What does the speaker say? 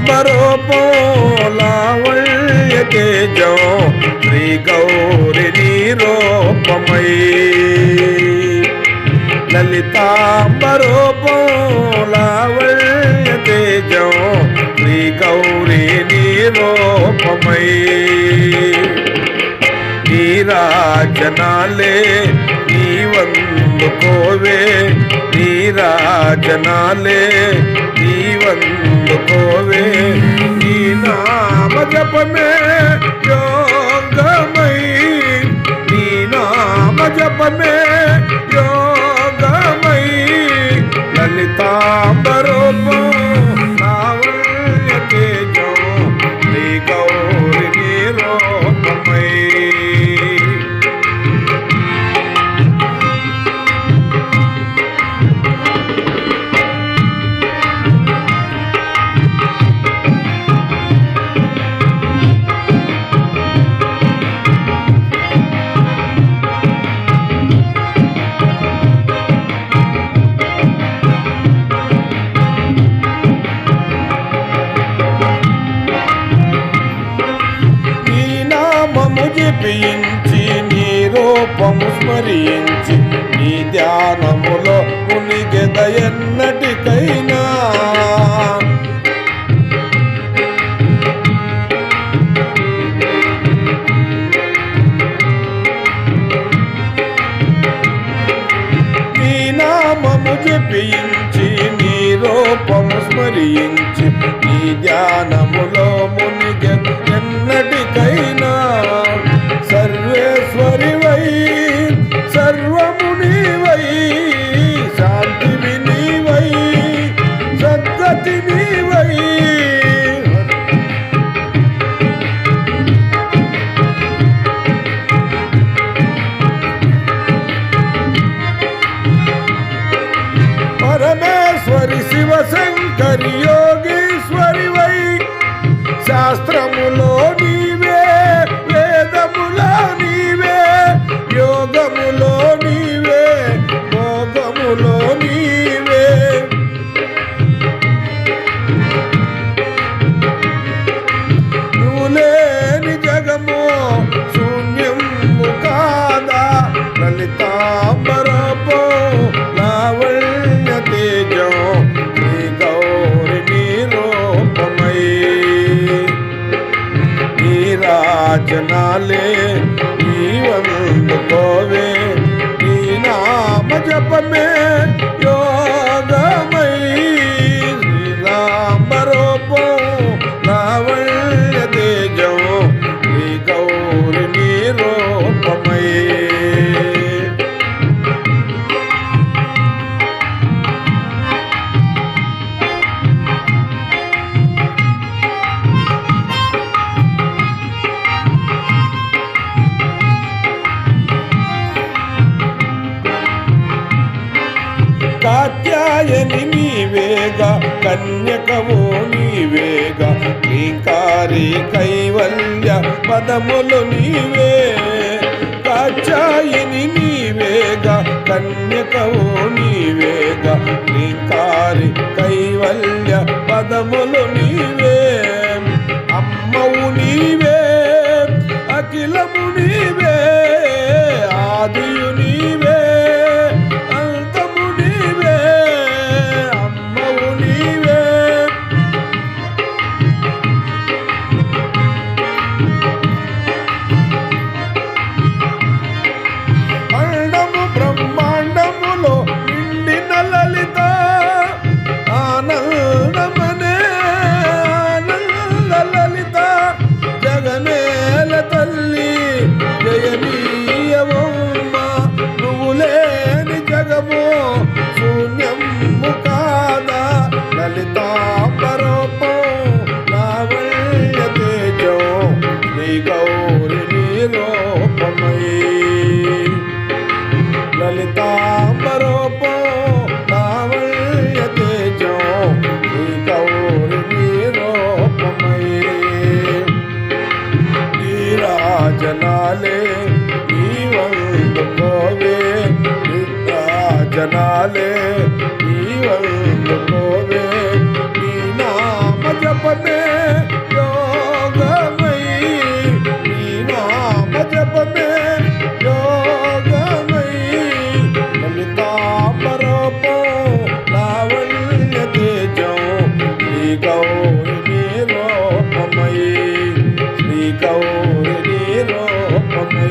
లలితాంబరూపం లావణ్య తేజం శ్రీ గౌరి నీరూపమై లలితాంబరూపం లావణ్య తేజం శ్రీ గౌరీ నీరూపమై నీరాజనాలే నీవందుకోవే జనాలే నీవందుకోవే నీ నామ జపమే యోగమై నీ నామ జపమే నామము నీ రూపము స్మరించి నీ ధ్యానములో మునిగెద ఎన్నటికైనా. నీ నామము జపించి నీ రూపము స్మరించి నీ ధ్యానములో మునిగె जनाले కాత్యాయని నీవేగా కన్యకవో నీవేగా శ్రీకారి కైవల్య పదములు నీవే. కాచాయిని నీవేగా కన్యకవో నీవేగా శ్రీకారి కైవల్య పదములు నీవే. అండము బ్రహ్మాండములో నిండిన లలిత ఆనందమనే ఆనంద లలిత జగమేల తల్లి జయనీయవమ్మ నువ్వు లేని జగము శూన్యము गौर गौरी नीलोपमयी। ललितांबरोपो कावल्यते जो गौर गौरी नीलोपमयी। नीराजनाले नीवंद कोवे निद्राजनाले नीवंद ஜபமேன் யோகமை லலிதாம்பரபோ லாவண்ய தேஜோ ஸ்ரீ கௌரி நீரோபமை ஸ்ரீ கௌரி நீரோபமை